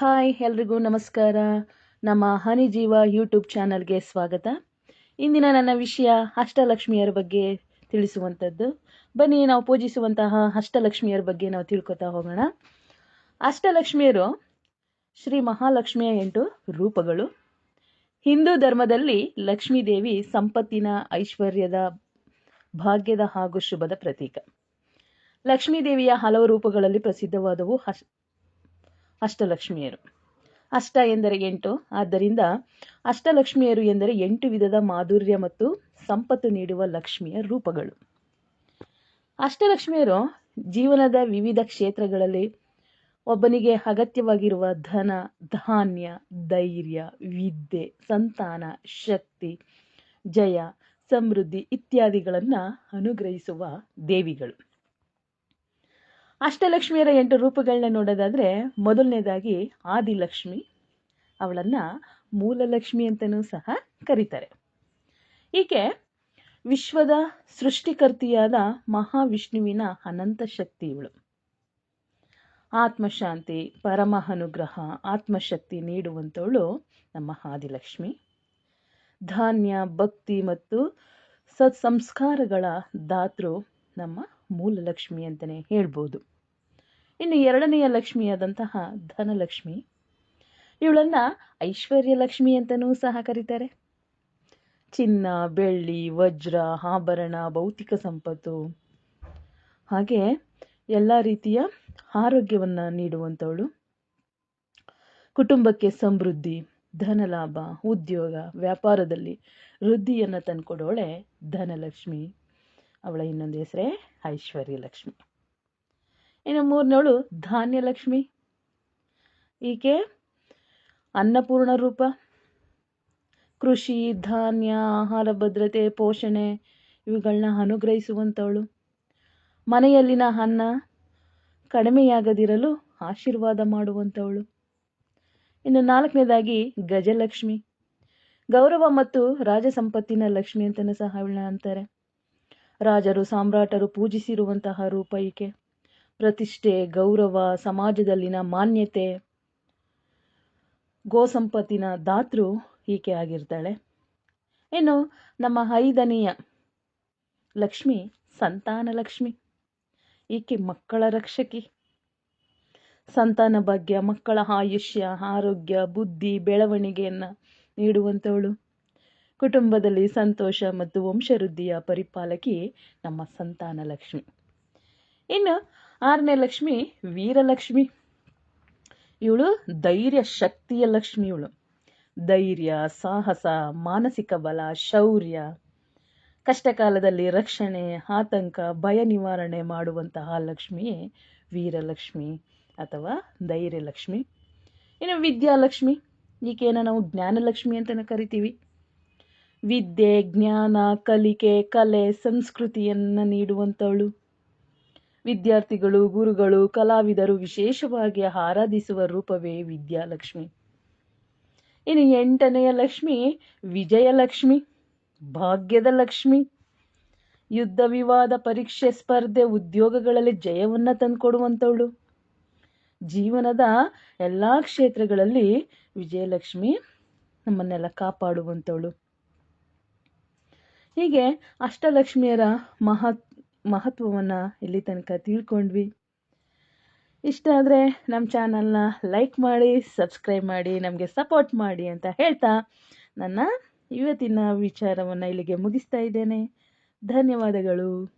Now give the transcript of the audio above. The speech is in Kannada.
ಹಾಯ್, ಎಲ್ರಿಗೂ ನಮಸ್ಕಾರ. ನಮ್ಮ ಹನಿ ಜೀವ ಯೂಟ್ಯೂಬ್ ಚಾನಲ್ಗೆ ಸ್ವಾಗತ. ಇಂದಿನ ನನ್ನ ವಿಷಯ ಅಷ್ಟಲಕ್ಷ್ಮಿಯರ ಬಗ್ಗೆ ತಿಳಿಸುವಂಥದ್ದು. ಬನ್ನಿ, ನಾವು ಪೂಜಿಸುವಂತಹ ಅಷ್ಟಲಕ್ಷ್ಮಿಯರ ಬಗ್ಗೆ ನಾವು ತಿಳ್ಕೊತಾ ಹೋಗೋಣ. ಅಷ್ಟಲಕ್ಷ್ಮಿಯರು ಶ್ರೀ ಮಹಾಲಕ್ಷ್ಮಿಯ ಎಂಟು ರೂಪಗಳು. ಹಿಂದೂ ಧರ್ಮದಲ್ಲಿ ಲಕ್ಷ್ಮೀ ದೇವಿ ಸಂಪತ್ತಿನ ಐಶ್ವರ್ಯದ ಭಾಗ್ಯದ ಹಾಗೂ ಶುಭದ ಪ್ರತೀಕ. ಲಕ್ಷ್ಮೀ ದೇವಿಯ ಹಲವು ರೂಪಗಳಲ್ಲಿ ಪ್ರಸಿದ್ಧವಾದವು ಅಷ್ಟಲಕ್ಷ್ಮಿಯರು. ಅಷ್ಟ ಎಂದರೆ ಎಂಟು. ಆದ್ದರಿಂದ ಅಷ್ಟಲಕ್ಷ್ಮಿಯರು ಎಂದರೆ ಎಂಟು ವಿಧದ ಮಾಧುರ್ಯ ಮತ್ತು ಸಂಪತ್ತು ನೀಡುವ ಲಕ್ಷ್ಮಿಯ ರೂಪಗಳು. ಅಷ್ಟಲಕ್ಷ್ಮಿಯರು ಜೀವನದ ವಿವಿಧ ಕ್ಷೇತ್ರಗಳಲ್ಲಿ ಒಬ್ಬನಿಗೆ ಅಗತ್ಯವಾಗಿರುವ ಧನ, ಧಾನ್ಯ, ಧೈರ್ಯ, ವಿದ್ಯೆ, ಸಂತಾನ, ಶಕ್ತಿ, ಜಯ, ಸಮೃದ್ಧಿ ಇತ್ಯಾದಿಗಳನ್ನು ಅನುಗ್ರಹಿಸುವ ದೇವಿಗಳು. ಅಷ್ಟಲಕ್ಷ್ಮಿಯರ ಎಂಟು ರೂಪಗಳನ್ನ ನೋಡೋದಾದ್ರೆ ಮೊದಲನೇದಾಗಿ ಆದಿಲಕ್ಷ್ಮಿ, ಅವಳನ್ನ ಮೂಲಲಕ್ಷ್ಮಿ ಅಂತಲೂ ಸಹ ಕರೀತಾರೆ. ಈಕೆ ವಿಶ್ವದ ಸೃಷ್ಟಿಕರ್ತಿಯಾದ ಮಹಾವಿಷ್ಣುವಿನ ಅನಂತ ಶಕ್ತಿ ಇವಳು. ಆತ್ಮಶಾಂತಿ, ಪರಮ ಅನುಗ್ರಹ, ಆತ್ಮಶಕ್ತಿ ನೀಡುವಂಥವಳು ನಮ್ಮ ಆದಿಲಕ್ಷ್ಮಿ. ಧಾನ್ಯ, ಭಕ್ತಿ ಮತ್ತು ಸತ್ಸಂಸ್ಕಾರಗಳ ದಾತೃ ನಮ್ಮ ಮೂಲಲಕ್ಷ್ಮಿ ಅಂತಲೇ ಹೇಳ್ಬೋದು. ಇನ್ನು ಎರಡನೆಯ ಲಕ್ಷ್ಮಿಯಾದಂತಹ ಧನಲಕ್ಷ್ಮಿ, ಇವಳನ್ನ ಐಶ್ವರ್ಯ ಲಕ್ಷ್ಮಿ ಅಂತಲೂ ಸಹ ಕರೀತಾರೆ. ಚಿನ್ನ, ಬೆಳ್ಳಿ, ವಜ್ರ, ಆಭರಣ, ಭೌತಿಕ ಸಂಪತ್ತು, ಹಾಗೆ ಎಲ್ಲ ರೀತಿಯ ಆರೋಗ್ಯವನ್ನು ನೀಡುವಂಥವಳು ಕುಟುಂಬಕ್ಕೆ ಸಮೃದ್ಧಿ, ಧನಲಾಭ, ಉದ್ಯೋಗ, ವ್ಯಾಪಾರದಲ್ಲಿ ವೃದ್ಧಿಯನ್ನು ತಂದುಕೊಡೋಳೆ ಧನಲಕ್ಷ್ಮಿ. ಅವಳ ಇನ್ನೊಂದು ಹೆಸರೇ ಐಶ್ವರ್ಯ ಲಕ್ಷ್ಮಿ. ಇನ್ನು ಮೂರನೇವಳು ಧಾನ್ಯಲಕ್ಷ್ಮಿ ಈಕೆ ಅನ್ನಪೂರ್ಣ ರೂಪ. ಕೃಷಿ, ಧಾನ್ಯ, ಆಹಾರ ಭದ್ರತೆ, ಪೋಷಣೆ ಇವುಗಳನ್ನ ಅನುಗ್ರಹಿಸುವಂಥವಳು ಮನೆಯಲ್ಲಿನ ಅನ್ನ ಕಡಿಮೆಯಾಗದಿರಲು ಆಶೀರ್ವಾದ ಮಾಡುವಂಥವಳು ಇನ್ನು ನಾಲ್ಕನೇದಾಗಿ ಗಜಲಕ್ಷ್ಮಿ. ಗೌರವ ಮತ್ತು ರಾಜಸಂಪತ್ತಿನ ಲಕ್ಷ್ಮಿ ಅಂತಲೂ ಸಹ ಅವಳನ್ನ ಅಂತಾರೆ. ರಾಜರು ಸಾಮ್ರಾಟರು ಪೂಜಿಸಿರುವಂತಹ ರೂಪ ಈಕೆ ಪ್ರತಿಷ್ಠೆ, ಗೌರವ, ಸಮಾಜದಲ್ಲಿನ ಮಾನ್ಯತೆ. ಗೋಸಂಪತ್ತಿನ ದಾತೃ ಈಕೆ ಆಗಿರ್ತಾಳೆ. ಇನ್ನು ನಮ್ಮ ಐದನೆಯ ಲಕ್ಷ್ಮಿ, ಸಂತಾನ ಲಕ್ಷ್ಮಿ. ಈಕೆ ಮಕ್ಕಳ ರಕ್ಷಕಿ. ಸಂತಾನ ಭಾಗ್ಯ, ಮಕ್ಕಳ ಆಯುಷ್ಯ, ಆರೋಗ್ಯ, ಬುದ್ಧಿ, ಬೆಳವಣಿಗೆಯನ್ನು ನೀಡುವಂಥವಳು ಕುಟುಂಬದಲ್ಲಿ ಸಂತೋಷ ಮತ್ತು ವಂಶವೃದ್ಧಿಯ ಪರಿಪಾಲಕಿ ನಮ್ಮ ಸಂತಾನ ಲಕ್ಷ್ಮಿ. ಇನ್ನು ಆರನೇ ಲಕ್ಷ್ಮಿ ವೀರಲಕ್ಷ್ಮಿ. ಇವಳು ಧೈರ್ಯ ಶಕ್ತಿಯ ಲಕ್ಷ್ಮಿ ಇವಳು. ಧೈರ್ಯ, ಸಾಹಸ, ಮಾನಸಿಕ ಬಲ, ಶೌರ್ಯ. ಕಷ್ಟಕಾಲದಲ್ಲಿ ರಕ್ಷಣೆ, ಆತಂಕ, ಭಯ ನಿವಾರಣೆ ಮಾಡುವಂತಹ ಲಕ್ಷ್ಮಿಯೇ ವೀರಲಕ್ಷ್ಮಿ ಅಥವಾ ಧೈರ್ಯಲಕ್ಷ್ಮಿ. ಇನ್ನು ವಿದ್ಯಾಲಕ್ಷ್ಮಿ ಈಕೆಯನ್ನು ನಾವು ಜ್ಞಾನಲಕ್ಷ್ಮಿ ಅಂತಲೇ ಕರಿತೀವಿ. ವಿದ್ಯೆ, ಜ್ಞಾನ, ಕಲಿಕೆ, ಕಲೆ, ಸಂಸ್ಕೃತಿಯನ್ನು ನೀಡುವಂಥವಳು ವಿದ್ಯಾರ್ಥಿಗಳು, ಗುರುಗಳು, ಕಲಾವಿದರು ವಿಶೇಷವಾಗಿ ಆರಾಧಿಸುವ ರೂಪವೇ ವಿದ್ಯಾಲಕ್ಷ್ಮಿ. ಇನ್ನು ಎಂಟನೆಯ ಲಕ್ಷ್ಮಿ ವಿಜಯಲಕ್ಷ್ಮಿ, ಭಾಗ್ಯದ ಲಕ್ಷ್ಮಿ. ಯುದ್ಧ, ವಿವಾದ, ಪರೀಕ್ಷೆ, ಸ್ಪರ್ಧೆ, ಉದ್ಯೋಗಗಳಲ್ಲಿ ಜಯವನ್ನು ತಂದುಕೊಡುವಂಥವಳು ಜೀವನದ ಎಲ್ಲ ಕ್ಷೇತ್ರಗಳಲ್ಲಿ ವಿಜಯಲಕ್ಷ್ಮಿ ನಮ್ಮನ್ನೆಲ್ಲ ಕಾಪಾಡುವಂಥವಳು ಹೀಗೆ ಅಷ್ಟಲಕ್ಷ್ಮಿಯರ ಮಹತ್, ಮಹತ್ವವನ್ನು ಇಲ್ಲಿ ತನಕ ತಿಳ್ಕೊಂಡ್ವಿ. ಇಷ್ಟ ಆದರೆ ನಮ್ಮ ಚಾನಲ್ನ ಲೈಕ್ ಮಾಡಿ, ಸಬ್ಸ್ಕ್ರೈಬ್ ಮಾಡಿ, ನಮಗೆ ಸಪೋರ್ಟ್ ಮಾಡಿ ಅಂತ ಹೇಳ್ತಾ ನನ್ನ ಇವತ್ತಿನ ವಿಚಾರವನ್ನು ಇಲ್ಲಿಗೆ ಮುಗಿಸ್ತಾ ಇದ್ದೇನೆ. ಧನ್ಯವಾದಗಳು.